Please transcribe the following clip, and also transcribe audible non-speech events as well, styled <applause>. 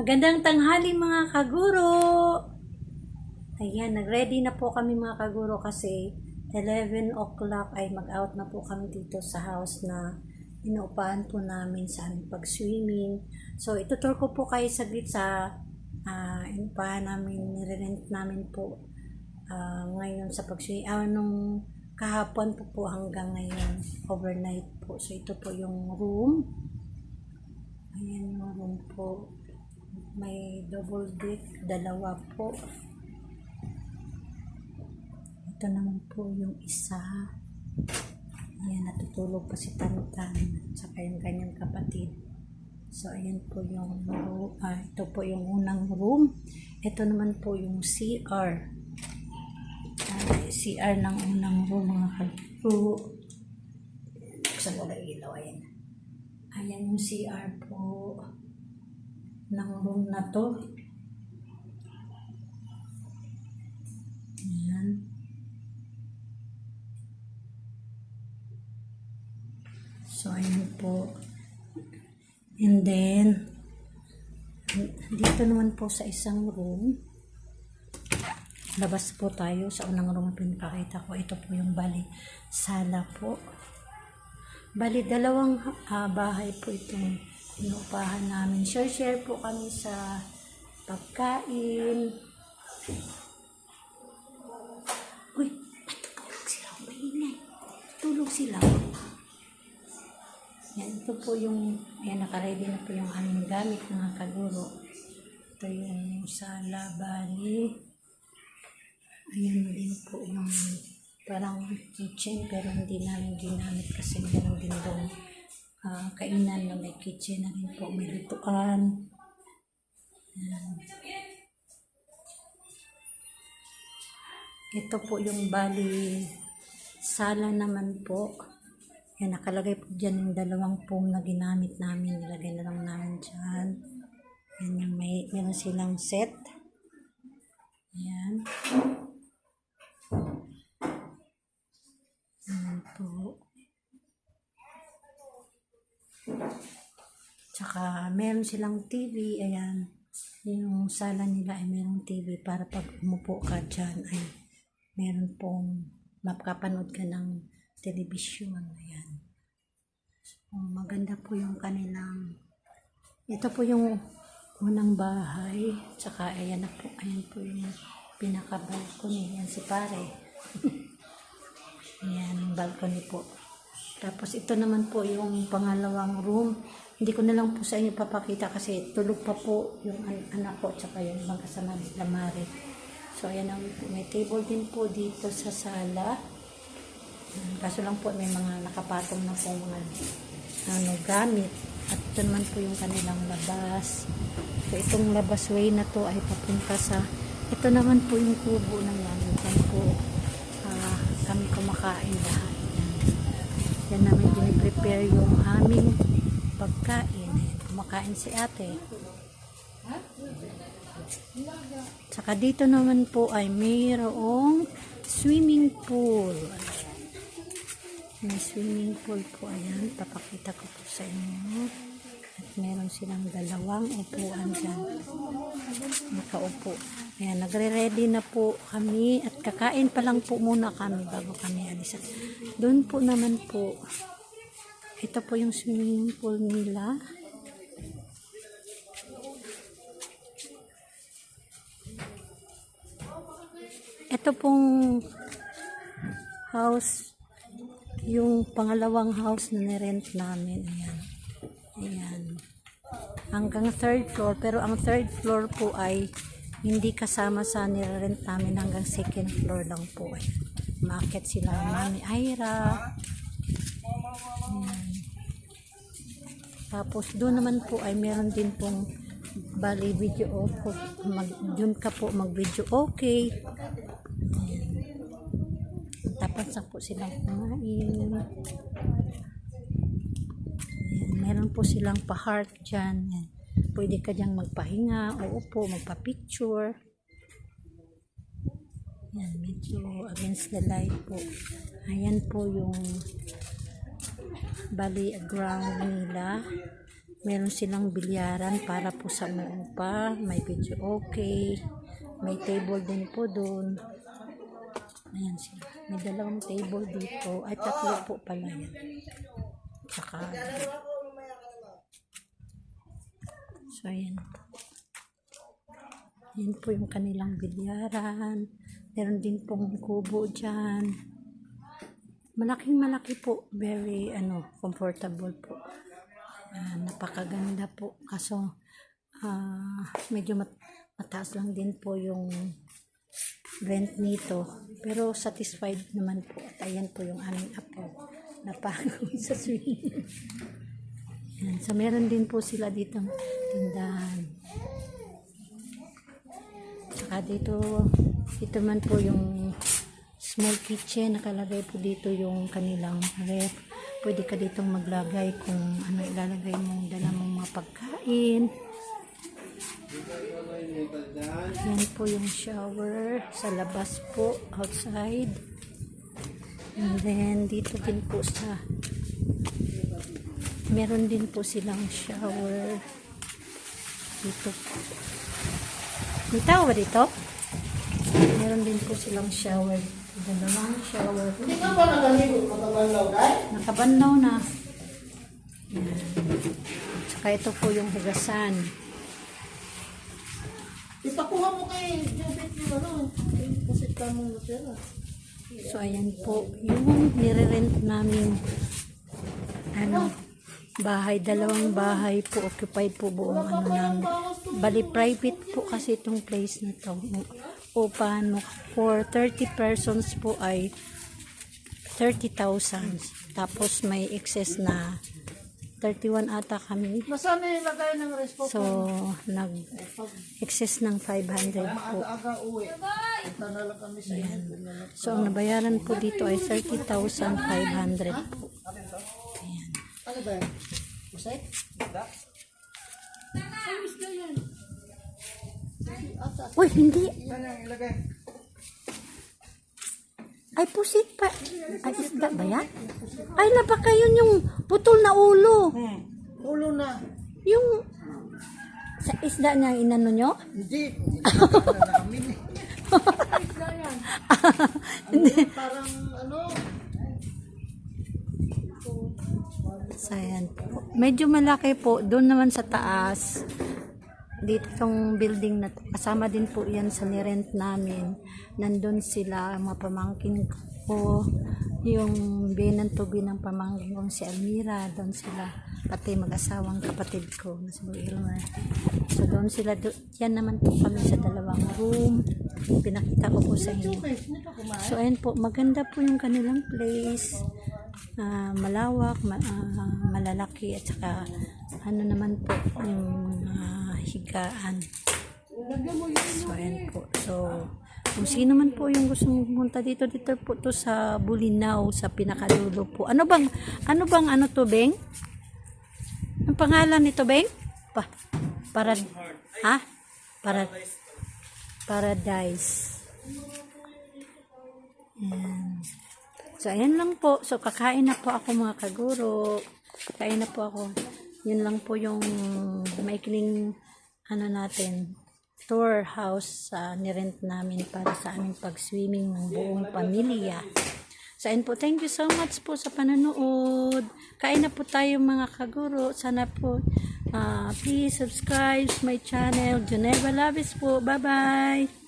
Magandang tanghali mga kaguro! Ayan, nag-ready na po kami mga kaguro kasi 11 o'clock ay mag-out na po kami dito sa house na inuupahan po namin sa aming pag-swimming. So, itutur ko po kayo saglit sa uh, inuupahan namin, nire-rent namin po ah, ngayon sa pag-swimming. Ah, nung kahapon po po hanggang ngayon, overnight po. So, ito po yung room. Ayan yung room po. May double deck, dalawa po. Ito naman po yung isa. Ayan, natutulog pa si Tantan. Saka yung kanyang kapatid. So, ayan po yung. Ah, ito po yung unang room. Ito naman po yung CR. Ah, CR ng unang room, mga kalpo. Buksan ko na ilaw, ayan. Ayan yung CR po ng room na to. Ayan. So, ayan po. And then, dito naman po sa isang room, labas po tayo sa unang room na pinapakita ko. Ito po yung bali sala po. Bali, dalawang ah, bahay po itong inuupahan namin. Share-share po kami sa pagkain. Uy, natutulog sila. Maingay. Tulog sila. Yan, ito po yung, yan, nakaready na po yung aming gamit mga kaguro. Ito yung sala, bali. Ayan din po yung parang kitchen pero hindi namin ginamit kasi meron din doon ah, kainan na may kitchen na rin po, may lutuan. Ito po yung bali sala naman po. Yan, nakalagay po dyan yung dalawang foam na ginamit namin. Nilagay na lang namin dyan. Yan yung may, meron silang set. Ayan. Ayan po. Tsaka meron silang TV. Ayan. Yung sala nila ay merong TV para pag umupo ka dyan ay meron pong makapanood ka ng television. Ayan. So, maganda po yung kanilang ito po yung unang bahay. Tsaka ayan na po. Ayan po yung pinaka-balcony. Ayan si pare. <laughs> Ayan, balcony po. Tapos ito naman po yung pangalawang room. Hindi ko na lang po sa inyo papakita kasi tulog pa po yung an- anak ko tsaka yung ibang kasama ni Lamari. So ayan ang may table din po dito sa sala. Ayan, Kaso lang po may mga nakapatong na po mga ano, gamit. At ito naman po yung kanilang labas. So itong labas way na to ay papunta sa ito naman po yung kubo ng namin. Yan po ah, kami kumakain lahat. Yan. Namin piniprepare yung aming pagkain. Kumakain si ate. Tsaka dito naman po ay mayroong swimming pool. May swimming pool po. Ayan, papakita ko po sa inyo. Meron silang dalawang upuan dyan. Nakaupo. Ayan, nagre-ready na po kami at kakain pa lang po muna kami bago kami alis. Doon po naman po, ito po yung swimming pool nila. Ito pong house, yung pangalawang house na nirent namin. Ayan. Hanggang third floor. Pero ang third floor po ay hindi kasama sa nirent namin hanggang second floor lang po. Ayan. Maakyat sila Mami Ira. Ayan. Tapos doon naman po ay meron din pong bali video. Mag, doon ka po mag video okay. Tapos na po silang kumain. Ayan. Meron po silang pa-heart dyan. Ayan. Pwede ka dyan magpahinga o upo, magpa-picture. Yan, medyo against the light po. Ayan po yung bali ground nila. Meron silang bilyaran para po sa mga pa. May video okay. May table din po doon. Ayan sila. May dalawang table dito. Ay, tatlo po pala yan. Tsaka, so, ayan. Yan po yung kanilang bilyaran. Meron din pong kubo dyan. Malaking malaki po. Very, ano, comfortable po. Ah, napakaganda po. Kaso, ah, medyo mat- mataas lang din po yung rent nito. Pero satisfied naman po. At ayan po yung aming apo. Napagod sa swimming. Yan. So, meron din po sila dito tindahan. Saka dito, ito man po yung small kitchen. Nakalagay po dito yung kanilang ref. Pwede ka ditong maglagay kung ano ilalagay mong dala mong mga pagkain. Yan po yung shower sa labas po, outside. And then, dito din po sa meron din po silang shower dito po. May tao ba dito? Meron din po silang shower. Dalawang shower. Hindi ka ba nagaligo matabanlaw, day? Nakabanlaw na. Yan. Saka ito po yung hugasan. Ipakuha mo kay Jubit yung ano, yung pusit ka mong natira. So, ayan po. Yung nire-rent namin ano, bahay, dalawang bahay po, occupied po buong ano namin. Bali, private po kasi itong place na to. Upahan mo, for 30 persons po ay 30,000. Tapos may excess na 31 ata kami. Nasaan na ilagay ng resto? So, nag-excess ng 500 po. Iyo. So, ang nabayaran po dito ay 30,500 po. Ayan. Ano ba yan? Ata. Uy, hindi. Ay, pusit pa. Ay, isda ba yan? Ay, napaka yun yung putol na ulo. Hmm. Ulo na. Yung sa isda niya inano nyo? Hindi. Hindi. Isda yan. <laughs> Hindi. Parang ano, So, ayan po. Medyo malaki po. Doon naman sa taas. Dito tong building na to. Kasama din po yan sa nirent namin. Nandun sila, mga pamangkin ko. Yung binan to binang pamangkin kong si Almira. Doon sila. Pati mag-asawang kapatid ko. na Si Boy Elmer. So, doon sila. Do, yan naman po kami sa dalawang room. Pinakita ko po sa inyo. So, ayan po, maganda po yung kanilang place. Ah, malawak, ma- ah, malalaki, at saka ano naman po yung ah, higaan. So, ayan po. So, kung sino man po yung gusto pumunta dito, dito po to sa Bulinaw, sa pinakalulo po. Ano bang, ano bang ano to, Beng? Ang pangalan nito, Beng? Pa, para, ha? Para, paradise. Ayan. So, ayan lang po. So, kakain na po ako mga kaguro. Kain na po ako. Yun lang po yung maikling ano natin, tour house sa nirent namin para sa aming pag-swimming ng buong pamilya. So, ayun po. Thank you so much po sa panonood. Kain na po tayo mga kaguro. Sana po, ah, please subscribe my channel. Geneva Labis po. Bye-bye!